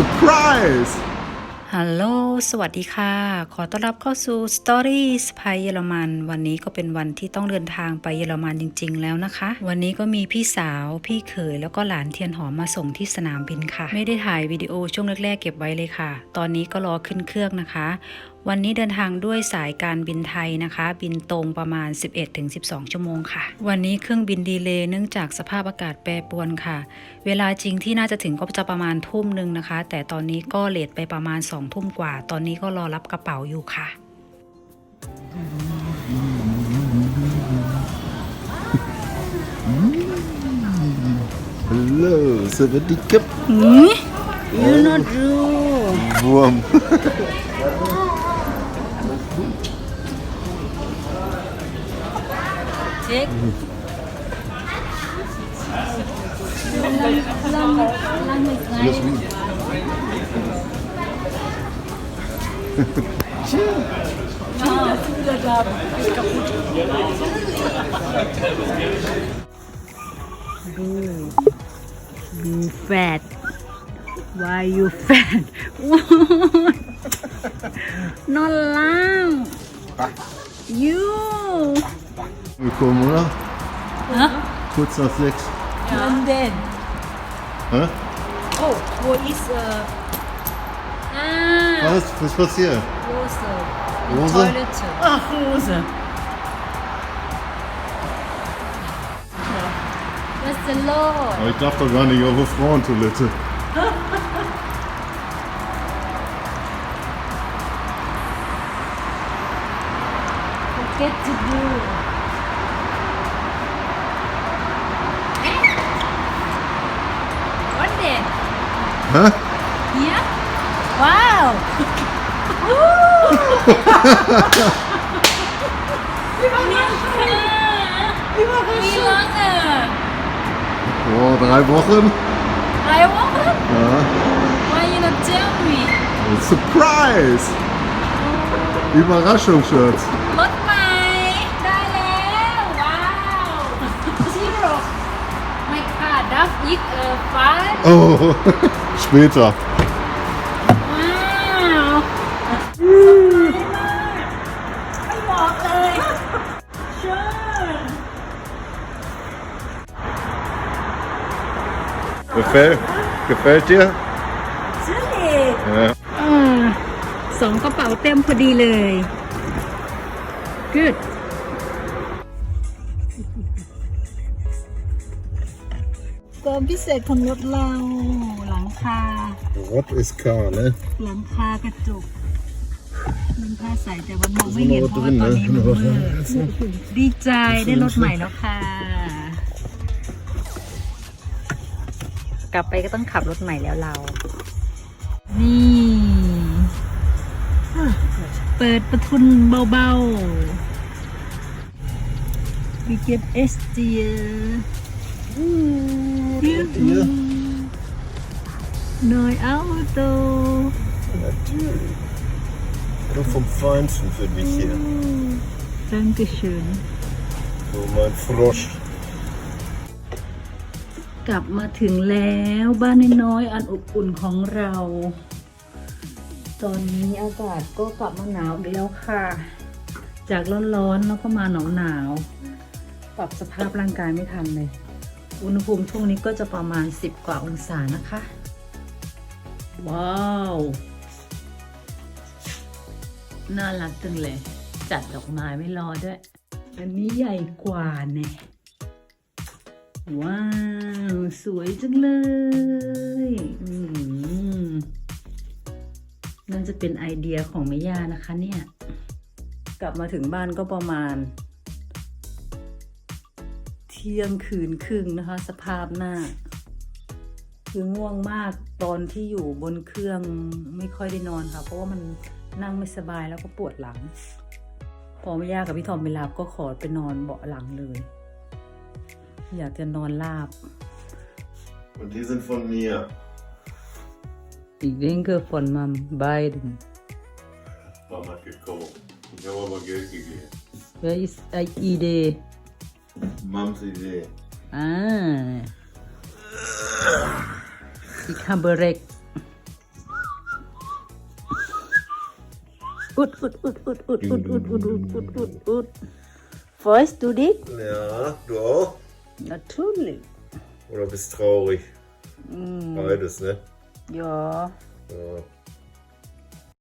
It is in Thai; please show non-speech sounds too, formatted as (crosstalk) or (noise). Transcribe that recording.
surprise! ฮัลโหล สวัสดีค่ะ ขอต้อนรับเข้าสู่ Stories ไปเยอรมัน วันนี้ก็เป็นวันที่ต้องเดินทางไปเยอรมันจริง ๆ แล้วนะคะ วันนี้ก็มีพี่สาว พี่เขย แล้วก็หลานเทียนหอมมาส่งที่สนามบินค่ะ ไม่ได้ถ่ายวิดีโอช่วงแรก ๆ เก็บไว้เลยค่ะ ตอนนี้ก็รอขึ้นเครื่องนะคะวันนี้เดินทางด้วยสายการบินไทยนะคะ บินตรงประมาณ 11-12 ชั่วโมงค่ะ วันนี้เครื่องบินดีเลย์เนื่องจากสภาพอากาศแปรปรวนค่ะ เวลาจริงที่น่าจะถึงก็จะประมาณทุ่มหนึ่งนะคะ แต่ตอนนี้ก็เลทไปประมาณ2ทุ่มกว่า ตอนนี้ก็รอรับกระเป๋าอยู่ค่ะ Hello, สวัสดีครับ You not true บวม Yes, we. You fat. Why you fat? (laughs) Not lang You Willkommen, oder? Hä? Kurz nach sechs. London Hä? Oh wo is uh Ah Was? Was passiert? Rose Rose? Toilet Ah Rose What's the Lord Aber ich darf doch gar nicht auf eine Frauentoilette. Get to do Hä? Hier? Wow! Wie lange? Vor drei Wochen? Drei Wochen? Ja. Why you not tell me? Surprise! Überraschungsschutz. รถใหม่ได้แล้วว้าวชิโร่ไม่ค่ะดับอีกเออฟ้า Oh, später. ว้าวไม่บอกเลยเชิญ Gefällt, gefällt dir? ชื่อเอก Ja. เออสองกระเป๋าเต็มพอดีเลย good ความพิเศษของรถเราหลัง คา Rot ist K, ne? หลังคากระจกมันผ้าใสแต่มันมองไม่ Ist เห็น noch เพ was ราะว่า drin, ตอน ne? นี้มัน Noch มื was ดดีใจได้รถใหม่แล้วค่ะ กลับไปก็ต้องขับรถใหม่แล้วเรา นี่ เปิดประทุนเบาๆวีเก็บเอสเจีย Hier? น้อยเอาโต Natürlich. Nur vom Feinsten für dich hier. Dankeschön So, mein Frosch. กลับมาถึงแล้วบ้านน้อยๆอันอบอุ่นของเรา ตอนนี้อากาศก็กลับมาหนาวอีกแล้วค่ะ จากร้อนๆแล้วก็มาหนาวหนาวๆปรับสภาพร่างกายไม่ทันเลย อุณหภูมิช่วงนี้ก็จะประมาณ 10 กว่าองศานะคะ ว้าว น่ารักจังเลย จัดดอกไม้ไม่รอด้วย อันนี้ใหญ่กว่าเนี่ยว้าว สวยจังเลยอืมนั่นจะเป็นไอเดียของแม่ย่านะคะเนี่ย กลับมาถึงบ้านก็ประมาณ เที่ยงคืนครึ่งนะคะ สภาพหน้า คือง่วงมากตอนที่อยู่บนเครื่องไม่ค่อยได้นอนค่ะ เพราะว่ามันนั่งไม่สบายแล้วก็ปวดหลัง พอแม่ย่ากับพี่ทอมไปลาบก็ขอไปนอนเบาะหลังเลย อยากจะนอนลาบ Und die sind von mir. Ich denke von Mom beiden. Mama hat gekauft. Ich habe aber Geld gegeben. Wer ist eine Idee? Mams Idee. Ah. die Kabarett. Ut, gut, gut, gut, gut, gut, gut, gut, gut, gut, gut, gut. Freust du dich? Ja, du auch? Natürlich. Oder bist traurig? Mm. Beides, ne? Ja. ja.